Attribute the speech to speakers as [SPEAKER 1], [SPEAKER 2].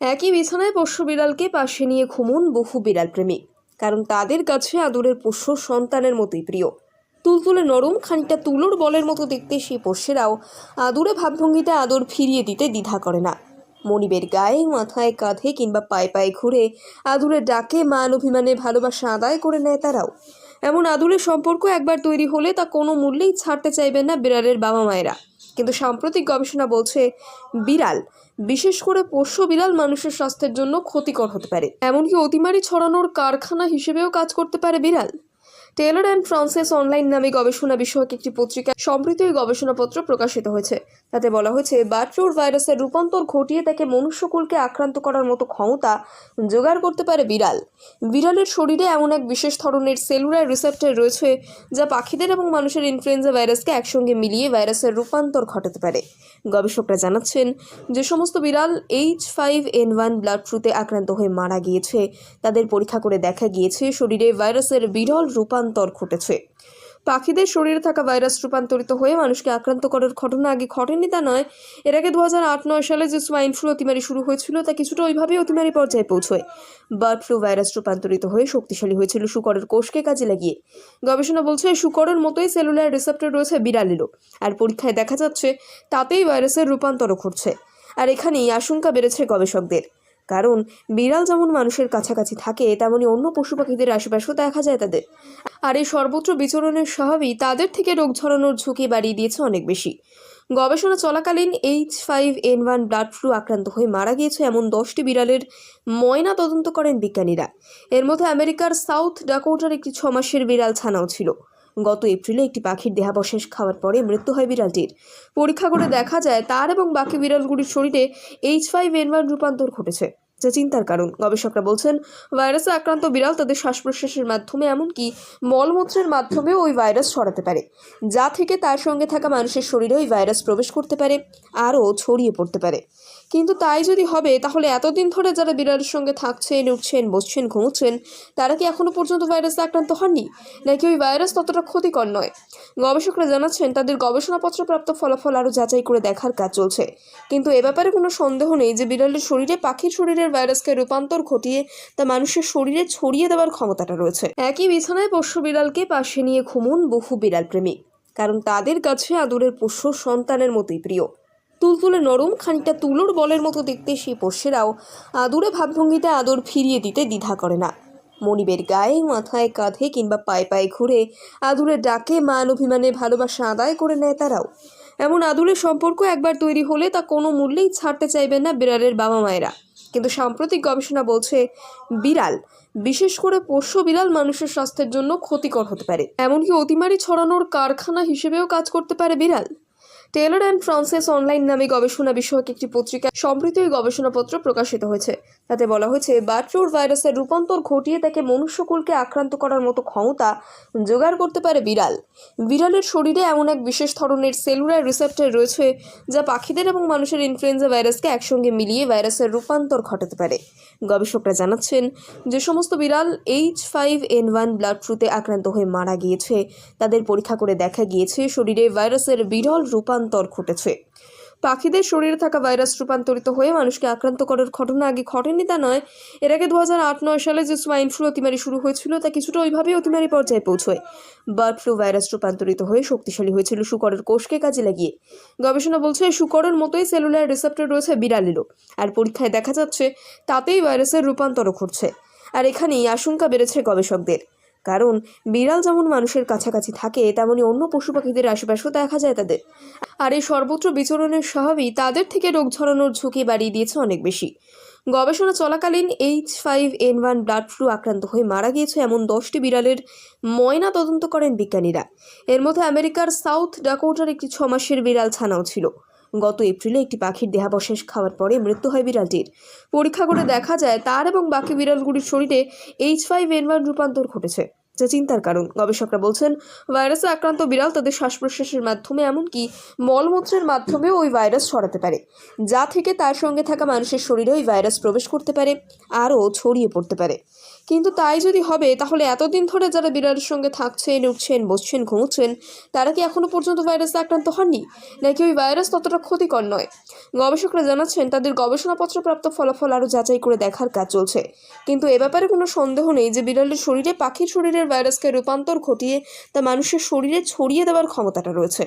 [SPEAKER 1] একই বিছানায় পোষ্য বিড়ালকে পাশে নিয়ে ঘুমুন বহু বিড়াল প্রেমী কারণ তাদের কাছে আদরের পোষ্য সন্তানের মতোই প্রিয়। তুলতুলে নরম, খানিকটা তুলোর বলের মতো দেখতে সেই পোষ্যেরাও আদুরে ভাবভঙ্গিতে আদর ফিরিয়ে দিতে দ্বিধা করে না। মনিবের গায়ে, মাথায়, কাঁধে কিংবা পায়ে পায়ে ঘুরে আদুরে ডাকে মান অভিমানে ভালোবাসা আদায় করে নেয় তারাও। এমন আদুরের সম্পর্ক একবার তৈরি হলে তা কোনো মূল্যেই ছাড়তে চাইবেন না বিড়ালের বাবা মায়েরা কিন্তু সাম্প্রতিক গবেষণা বলছে বিড়াল, বিশেষ করে পোষ্য বিড়াল মানুষের স্বাস্থ্যের জন্য ক্ষতিকর হতে পারে। এমনকি অতিমারি ছড়ানোর কারখানা হিসেবেও কাজ করতে পারে বিড়াল। টেলর অ্যান্ড ফ্রান্সেস অনলাইন নামে গবেষণা বিষয়ক একটি পত্রিকায় সম্প্রতি ওই গবেষণাপত্র প্রকাশিত হয়েছে। তাতে বলা হয়েছে বার্ড ভাইরাসের রূপান্তর ঘটিয়ে তাকে মনুষ্যকুলকে আক্রান্ত করার মতো ক্ষমতা জোগাড় করতে পারে বিড়াল। বিড়ালের শরীরে এমন এক বিশেষ ধরনের সেলুলার রিসেপ্টার রয়েছে যা পাখিদের এবং মানুষের ইনফ্লুয়েঞ্জা ভাইরাসকে একসঙ্গে মিলিয়ে ভাইরাসের রূপান্তর ঘটাতে পারে। গবেষকরা জানাচ্ছেন যে সমস্ত বিড়াল H five N one blood ফ্লুতে আক্রান্ত হয়ে মারা গিয়েছে। তাদের পরীক্ষা করে দেখা গিয়েছে, শরীরে ভাইরাসের বিরল রূপান্তর ঘটেছে। পাখিদের শরীরে থাকা ভাইরাস রূপান্তরিত হয়ে মানুষকে আক্রান্ত করার ঘটনা আগে ঘটেনি তা নয়। এর আগে দু হাজার আট নয় সালে যে সোয়াইন ফ্লু অতিমারি শুরু হয়েছিল, তা কিছুটা ওইভাবেই অতিমারি পর্যায়ে পৌঁছয়। বার্ড ফ্লু ভাইরাস রূপান্তরিত হয়ে শক্তিশালী হয়েছিল শুকরের কোষকে কাজে লাগিয়ে। গবেষণা বলছে, শুকরের মতোই সেলুলার রিসেপ্টর রয়েছে বিড়ালেরও। আর পরীক্ষায় দেখা যাচ্ছে, তাতেই ভাইরাসের রূপান্তর ঘটছে। আর এখানেই আশঙ্কা বেড়েছে গবেষকদের। কারণ বিড়াল যেমন মানুষের কাছাকাছি থাকে, তেমনি অন্য পশু পাখিদের আশেপাশেও দেখা যায় তাদের। আর এই সর্বত্র বিচরণের স্বভাবই তাদের থেকে রোগ ছড়ানোর ঝুঁকি বাড়িয়ে দিয়েছে অনেক বেশি। গবেষণা চলাকালীন H five N one blood flu আক্রান্ত হয়ে মারা গিয়েছে এমন দশটি বিড়ালের ময়না তদন্ত করেন বিজ্ঞানীরা। এর মধ্যে আমেরিকার সাউথ ডাকোটার একটি ছ মাসের বিড়াল ছানাও ছিল। গত এপ্রিলে একটি পাখির দেহাবশেষ খাওয়ার পরে মৃত্যু হয় বিড়ালটির। পরীক্ষা করে দেখা যায়, তার এবং বাকি বিড়ালগুলির শরীরে এইচ ফাইভ এন ওয়ান রূপান্তর ঘটেছে, যা চিন্তার কারণ। গবেষকরা বলছেন, ভাইরাসে আক্রান্ত বিড়াল তাদের শ্বাস প্রশ্বাসের মাধ্যমে, এমনকি মলমূত্রের মাধ্যমেও ওই ভাইরাস ছড়াতে পারে, যা থেকে তার সঙ্গে থাকা মানুষের শরীরে ওই ভাইরাস প্রবেশ করতে পারে, আরও ছড়িয়ে পড়তে পারে। কিন্তু তাই যদি হবে, তাহলে এতদিন ধরে যারা বিড়ালের সঙ্গে থাকছেন, উঠছেন, বসছেন, ঘুমোচ্ছেন, তারা কি এখনও পর্যন্ত ভাইরাসে আক্রান্ত হননি? নাকি ওই ভাইরাস ততটা ক্ষতিকর নয়? গবেষকরা জানাচ্ছেন, তাদের গবেষণাপত্র প্রাপ্ত ফলাফল আরও যাচাই করে দেখার কাজ চলছে। কিন্তু এ ব্যাপারে কোনো সন্দেহ নেই যে বিড়ালের শরীরে পাখির শরীরের ভাইরাসকে রূপান্তর ঘটিয়ে তা মানুষের শরীরে ছড়িয়ে দেওয়ার ক্ষমতাটা রয়েছে। একই বিছানায় পোষ্য বিড়ালকে পাশে নিয়ে ঘুমুন বহু বিড়াল প্রেমী কারণ তাদের কাছে আদরের পোষ্য সন্তানের মতোই প্রিয়। তুলতুলে নরম, খানিকটা তুলোর বলের মতো দেখতে সেই পোষ্যেরাও আদুরে ভাবভঙ্গিতে আদর ফিরিয়ে দিতে দ্বিধা করে না। মনিবের গায়ে, মাথায় কাঁধে কিংবা পায়ে পায়ে ঘুরে আদুরে ডাকে, মান অভিমানে ভালোবাসা আদায় করে নেয় তারাও। এমন আদুরের সম্পর্ক একবার তৈরি হলে তা কোনো মূল্যেই ছাড়তে চাইবেন না বিড়ালের বাবা মায়েরা। কিন্তু সাম্প্রতিক গবেষণা বলছে, বিড়াল, বিশেষ করে পোষ্য বিড়াল মানুষের স্বাস্থ্যের জন্য ক্ষতিকর হতে পারে। এমনকি অতিমারি ছড়ানোর কারখানা হিসেবেও কাজ করতে পারে বিড়াল। টেলর অ্যান্ড ফ্রান্সেস অনলাইন নামে গবেষণা বিষয়ক একটি পত্রিকায় সম্প্রতি ওই গবেষণাপত্র প্রকাশিত হয়েছে। তাতে বলা হয়েছে বার্ড ভাইরাসের রূপান্তর ঘটিয়ে তাকে মনুষ্যকুলকে আক্রান্ত করার মতো ক্ষমতা জোগাড় করতে পারে বিড়াল। বিড়ালের শরীরে এমন এক বিশেষ ধরনের সেলুলার রিসেপ্টার রয়েছে যা পাখিদের এবং মানুষের ইনফ্লুয়েঞ্জা ভাইরাসকে একসঙ্গে মিলিয়ে ভাইরাসের রূপান্তর ঘটাতে পারে। গবেষকরা জানাচ্ছেন, যে সমস্ত বিড়াল H five N one blood ফ্লুতে আক্রান্ত হয়ে মারা গিয়েছে। তাদের পরীক্ষা করে দেখা গিয়েছে, শরীরে ভাইরাসের বিরল রূপান্তর ঘটেছে। পাখিদের শরীরে থাকা ভাইরাস রূপান্তরিত হয়ে মানুষকে আক্রান্ত করার ঘটনা আগে ঘটেনি তা নয়। এর আগে দু নয় সালে যে সোয়াইন ফ্লু অতিমারি শুরু হয়েছিল, তা কিছুটা ওইভাবেই অতিমারি পর্যায়ে পৌঁছয়। বার্ড ফ্লু ভাইরাস রূপান্তরিত হয়ে শক্তিশালী হয়েছিল শুকরের কোষকে কাজে লাগিয়ে। গবেষণা বলছে, শুকরের মতোই সেলুলার রিসেপ্টর রয়েছে বিড়ালেরও। আর পরীক্ষায় দেখা যাচ্ছে, তাতেই ভাইরাসের রূপান্তর ঘটছে। আর এখানেই আশঙ্কা বেড়েছে গবেষকদের। কারণ বিড়াল যেমন মানুষের কাছাকাছি থাকে, তেমনি অন্য পশু পাখিদের আশেপাশেও দেখা যায় তাদের। আর এই সর্বত্র বিচরণের স্বভাবই তাদের থেকে রোগ ছড়ানোর ঝুঁকি বাড়িয়ে দিয়েছে অনেক বেশি। গবেষণা চলাকালীন H five N one blood flu আক্রান্ত হয়ে মারা গিয়েছে এমন দশটি বিড়ালের ময়না তদন্ত করেন বিজ্ঞানীরা। এর মধ্যে আমেরিকার সাউথ ডাকোটার একটি ছ মাসের বিড়াল ছানাও ছিল। গত এপ্রিলে একটি পাখির দেহাবশেষ খাওয়ার পরে মৃত্যু হয় বিড়ালটির। পরীক্ষা করে দেখা যায়, তার এবং বাকি বিড়ালগুলির শরীরে এইচ ফাইভ এন ওয়ান রূপান্তর ঘটেছে, যা চিন্তার কারণ। গবেষকরা বলছেন, ভাইরাসে আক্রান্ত বিড়াল তাদের শ্বাস প্রশ্বাসের মাধ্যমে এমনকি মলমূত্রের মাধ্যমেও ওই ভাইরাস ছড়াতে পারে, যা থেকে তার সঙ্গে থাকা মানুষের শরীরে ওই ভাইরাস প্রবেশ করতে পারে, আরও ছড়িয়ে পড়তে পারে। কিন্তু তাই যদি হবে, তাহলে এতদিন ধরে যারা বিড়ালের সঙ্গে থাকছেন, উঠছেন, বসছেন, ঘুমোচ্ছেন, তারা কি এখনও পর্যন্ত ভাইরাসে আক্রান্ত হননি? নাকি ওই ভাইরাস ততটা ক্ষতিকর নয়? গবেষকরা জানাচ্ছেন, তাদের গবেষণাপত্র প্রাপ্ত ফলাফল আরও যাচাই করে দেখার কাজ চলছে। কিন্তু এ ব্যাপারে কোনো সন্দেহ নেই যে বিড়ালের শরীরে পাখির শরীরের ভাইরাসকে রূপান্তর ঘটিয়ে তা মানুষের শরীরে ছড়িয়ে দেওয়ার ক্ষমতাটা রয়েছে।